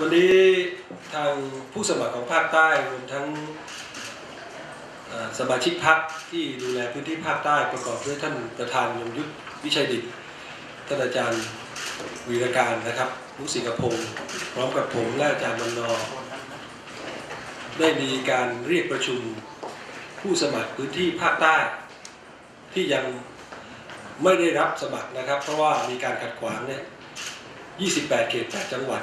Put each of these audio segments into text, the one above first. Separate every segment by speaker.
Speaker 1: วันนี้ทางผู้สมัครของภาคใต้รวมทั้งสมาชิกพรรคที่ดูแลพื้นที่ภาคใต้ประกอบด้วยท่านประธานยงยุทธวิชัยดิตท่านอาจารย์วีรการนะครับมุสิกพงศ์พร้อมกับผมและอาจารย์บรรณอได้มีการเรียกประชุมผู้สมัครพื้นที่ภาคใต้ ที่ยังไม่ได้รับสมัครนะครับ เพราะว่ามีการขัดขวางเนี่ย 28 เขต 8 จังหวัด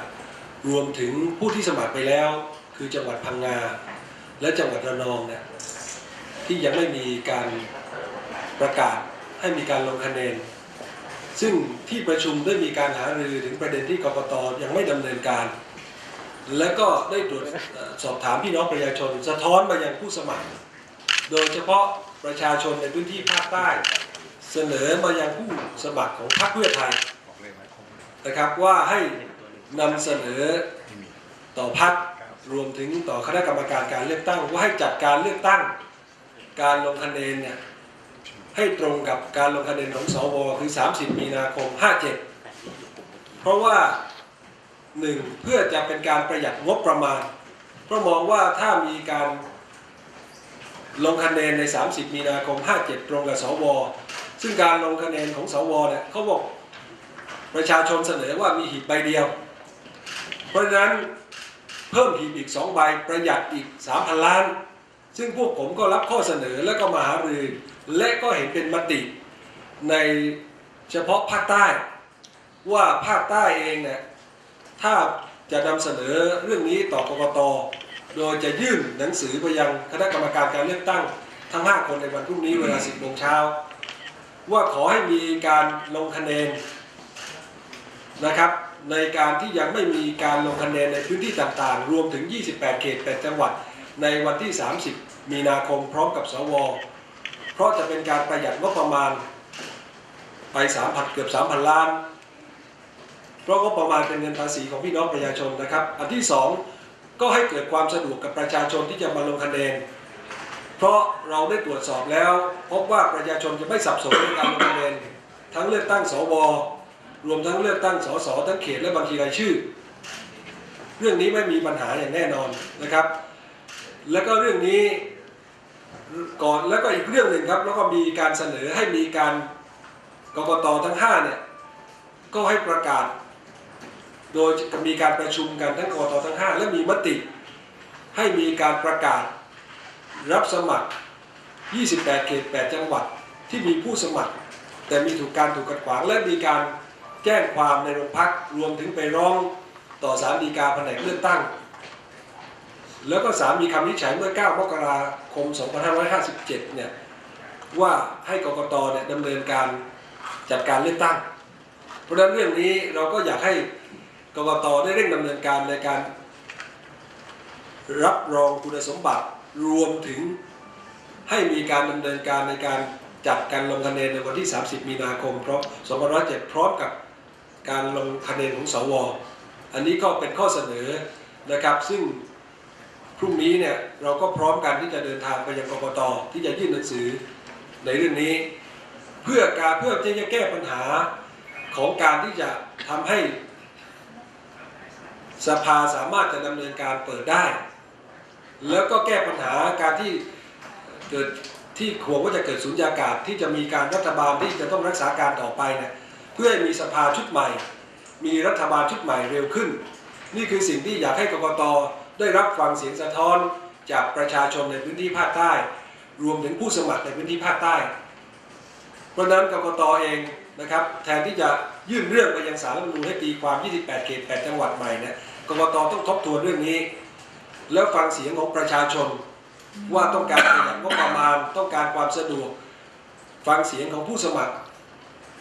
Speaker 1: รวมถึงผู้ที่สมัครไปแล้ว คือจังหวัดพังงา และจังหวัดระนองเนี่ยที่ยังไม่มีการประกาศให้มีการลงคะแนน ซึ่งที่ประชุมได้มีการหารือถึงประเด็นที่กรกตยังไม่ดำเนินการ และก็ได้ตรวจสอบถามพี่น้องประชาชน สะท้อนมายังผู้สมัคร โดยเฉพาะประชาชนในพื้นที่ภาคใต้ เสนอมายังผู้สมัครของพรรคเพื่อไทยนะครับว่าให้ นำเสนอต่อพรรครวมถึงต่อคณะกรรมการการเลือกตั้งว่าให้จัดการเลือกตั้ง การลงคะแนนเนี่ยให้ตรงกับการลงคะแนนของสวคือ 30 มีนาคม 57 เพราะว่าหนึ่งเพื่อจะเป็นการประหยัดงบประมาณ เพราะมองว่าถ้ามีการลงคะแนนใน 30 มีนาคม 57 ตรงกับสว ซึ่งการลงคะแนนของสวเนี่ยเขาบอกประชาชนเสนอว่ามีหีบใบเดียว เพราะฉะนั้นเพิ่มหีบอีก2ใบประหยัดอีก3,000ล้าน ซึ่งพวกผมก็รับข้อเสนอแล้วก็มาหารือ และก็เห็นเป็นมติในเฉพาะภาคใต้ ว่าภาคใต้เองเนี่ยถ้าจะนำเสนอเรื่องนี้ต่อกกตโดยจะยื่นหนังสือไปยังคณะกรรมการการเลือกตั้งทั้ง 5 คนในวันพรุ่งนี้เวลา 10โมงเช้า ว่าขอให้มีการลงคะแนนนะครับ ในการที่ยังไม่มีการลงคะแนนในพื้นที่ต่างๆ รวมถึง 28 เขต 8 จังหวัด ในวันที่ 30 มีนาคมพร้อมกับสว เพราะจะเป็นการประหยัดงบประมาณไป 3,000 เกือบ 3,000 ล้าน เพราะงบประมาณเป็นเงินภาษีของพี่น้องประชาชนนะครับ อันที่สองก็ให้เกิดความสะดวกกับประชาชนที่จะมาลงคะแนน เพราะเราได้ตรวจสอบแล้ว พบว่าประชาชนจะไม่สับสนในการลงคะแนนทั้งเลือกตั้งสว รวมทั้งเลือกตั้งสสทั้งเขตและบัญชีรายชื่อ เรื่องนี้ไม่มีปัญหาอย่างแน่นอนนะครับ แล้วก็เรื่องนี้ก่อนแล้วก็อีกเรื่องหนึ่งครับแล้วก็มีการเสนอให้มีการกรกตทั้งห้าเนี่ยก็ให้ประกาศ โดยมีการประชุมกันทั้งกตทั้ง 5 และมีมติ ให้มีการประกาศรับสมัคร 28 เขต 8 จังหวัดที่มีผู้สมัคร แต่มีถูกการถูกกัดขวางและมีการ แจ้งความในโรงพักรวมถึงไปร้องต่อศาลฎีกาแผนกเลือกตั้ง แล้วก็ศามีคำวินิจฉัยเมื่อ 9 มกราคม 2557 เนี่ยว่าให้กกตเนี่ยดำเนินการจัดการเลือกตั้ง เพราะฉะนั้นเรื่องนี้เราก็อยากให้กกตได้เร่งดำเนินการในการ รับรองคุณสมบัติรวมถึงให้มีการดำเนินการในการจัดการลงคะแนนในวันที่ 30 มีนาคมพราะ2507พร้อมกับ การลงคะแนนของสวอันนี้ก็เป็นข้อเสนอนะครับ ซึ่งพรุ่งนี้เนี่ยเราก็พร้อมกันที่จะเดินทางไปยังกรกตที่จะยื่นหนังสือในเรื่องนี้ เพื่อการเพื่อที่จะแก้ปัญหาของการที่จะทำให้สภาสามารถจะดำเนินการเปิดได้ แล้วก็แก้ปัญหาการที่เกิดที่ขวงว่าจะเกิดสุญญากาศที่จะมีการรัฐบาลที่จะต้องรักษาการต่อไปเนี่ย พื่อให้มีสภาชุดใหม่ มีรัฐบาลชุดใหม่เร็วขึ้น นี่คือสิ่งที่อยากให้กกตได้รับฟังเสียงสะท้อนจากประชาชนในพื้นที่ภาคใต้ รวมถึงผู้สมัครในพื้นที่ภาคใต้ เพราะนั้นกกตเองนะครับแทนที่จะยื่นเรื่องไปยังศาลรัฐธรรมนูญให้ตีความ 28 เขต 8 จังหวัดใหม่เนี่ยกกตต้องทบทวนเรื่องนี้ แล้วฟังเสียงของประชาชน ว่าต้องการประหยัดงบประมาณต้องการความสะดวก ฟังเสียงของผู้สมัคร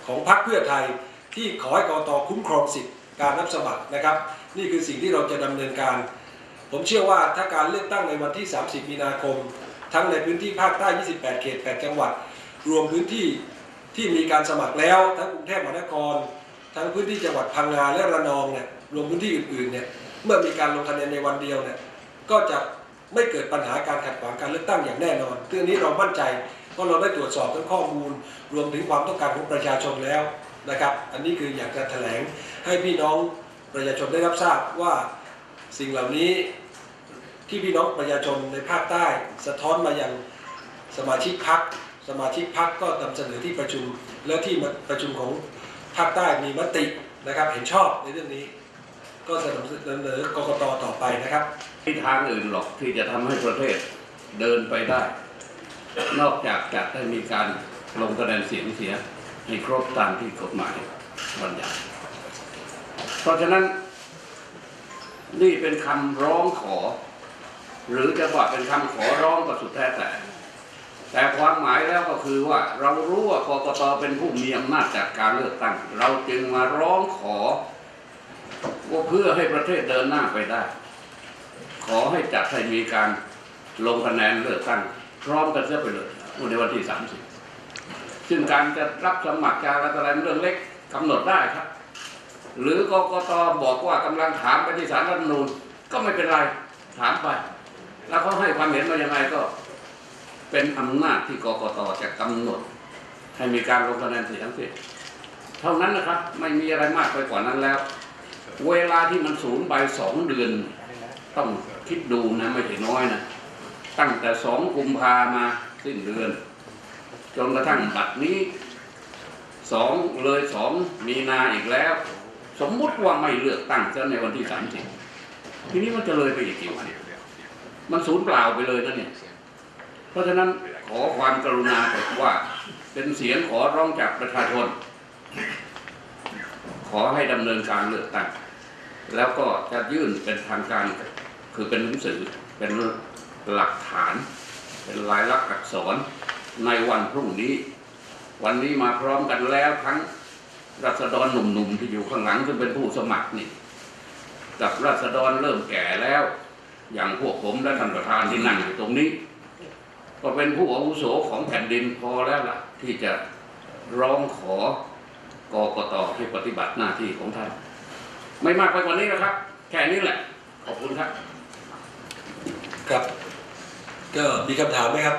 Speaker 1: ของพรรคเพื่อไทยที่ขอให้กกตคุ้มครองสิทธิการรับสมัครนะครับ นี่คือสิ่งที่เราจะดำเนินการ ผมเชื่อว่าถ้าการเลือกตั้งในวันที่ 30 มีนาคม ทั้งในพื้นที่ภาคใต้ 28 เขต 8 จังหวัด รวมพื้นที่ที่มีการสมัครแล้ว ทั้งกรุงเทพมหานคร ทั้งพื้นที่จังหวัดพังงาและระนองเนี่ยรวมพื้นที่อื่นๆเนี่ยเมื่อมีการลงคะแนนในวันเดียวเนี่ยก็จะไม่เกิดปัญหาการขัดขวางการเลือกตั้งอย่างแน่นอนเรื่องนี้เรามั่นใจ ราะเราได้ตรวจสอบทั้งข้อมูล รวมถึงความต้องการของประชาชนแล้วนะครับ อันนี้คืออยากจะแถลงให้พี่น้องประชาชนได้รับทราบว่าสิ่งเหล่านี้ที่พี่น้องประชาชนในภาคใต้ สะท้อนมายังสมาชิกพักสมาชิกพักก็นำเสนอที่ประชุม แล้วที่ประชุมของภาคใต้มีมตินะครับ เห็นชอบในเรื่องนี้ ก็เสนอเสนอกกตต่อไปนะครับ
Speaker 2: มีทางอื่นหรอกที่จะทำให้ประเทศเดินไปได้ นอกจากจะได้มีการลงคะแนนเสียงเสียให้ครบตามที่กฎหมายบัญญัติเพราะฉะนั้นนี่เป็นคำร้องขอ หรือจะบอกเป็นคำขอร้องก็สุดแท้แต่ แต่ความหมายแล้วก็คือว่า เรารู้ว่ากกตเป็นผู้มีอำนาจจัดการเลือกตั้ง เราจึงมาร้องขอว่าเพื่อให้ประเทศเดินหน้าไปได้ ขอให้จัดให้มีการลงคะแนนเลือกตั้ง พร้อมกันเสียไปเลยในวันที่ 30 ซึ่งการจะรับสมัครการอะไรต่อะไรเรื่องเล็กกำหนดได้ครับ หรือกกตบอกว่ากำลังถามไปที่ศาลรัฐธรรมนูญก็ไม่เป็นไรถามไป แล้วเขาให้ความเห็นมายังไงก็เป็นอำนาจที่กกตจะกำหนด ให้มีการลงคะแนนเสียงสิเท่านั้นนะครับ ไม่มีอะไรมากไปกว่านั้นแล้ว เวลาที่มันสูญไปสองเดือน ต้องคิดดูนะไม่ใช่น้อยนะ ตั้งแต่สองกุมภามาสิ้นเดือน จนกระทั่งบัดนี้สองเลยสองมีนาอีกแล้ว สมมุติว่าไม่เลือกตั้งจะในวันที่สามสิบทีนี้มันจะเลยไปอีกกี่วันมันสูญเปล่าไปเลยนะเนี่ยเพราะฉะนั้นขอความกรุณาแต่ว่าเป็นเสียงขอร้องจากประชาชน ขอให้ดำเนินการเลือกตั้งแล้วก็จะยื่นเป็นทางการคือเป็นหนังสือเป็น หลักฐานเป็นลายลักษณ์อักษรในวันพรุ่งนี้ วันนี้มาพร้อมกันแล้วทั้งรัษฎรหนุ่มๆที่อยู่ข้างหลังซึ่งเป็นผู้สมัครนี่กับรัษฎรเริ่มแก่แล้ว อย่างพวกผมและท่านประธานที่นั่งอยู่ตรงนี้ ก็เป็นผู้อาวุโสของแผ่นดินพอแล้วล่ะ ที่จะร้องขอกกตให้ปฏิบัติหน้าที่ของท่าน ไม่มากไปกว่านี้นะครับ แค่นี้แหละ ขอบคุณครับ
Speaker 1: ครับ ก็มีคำถามไหมครับ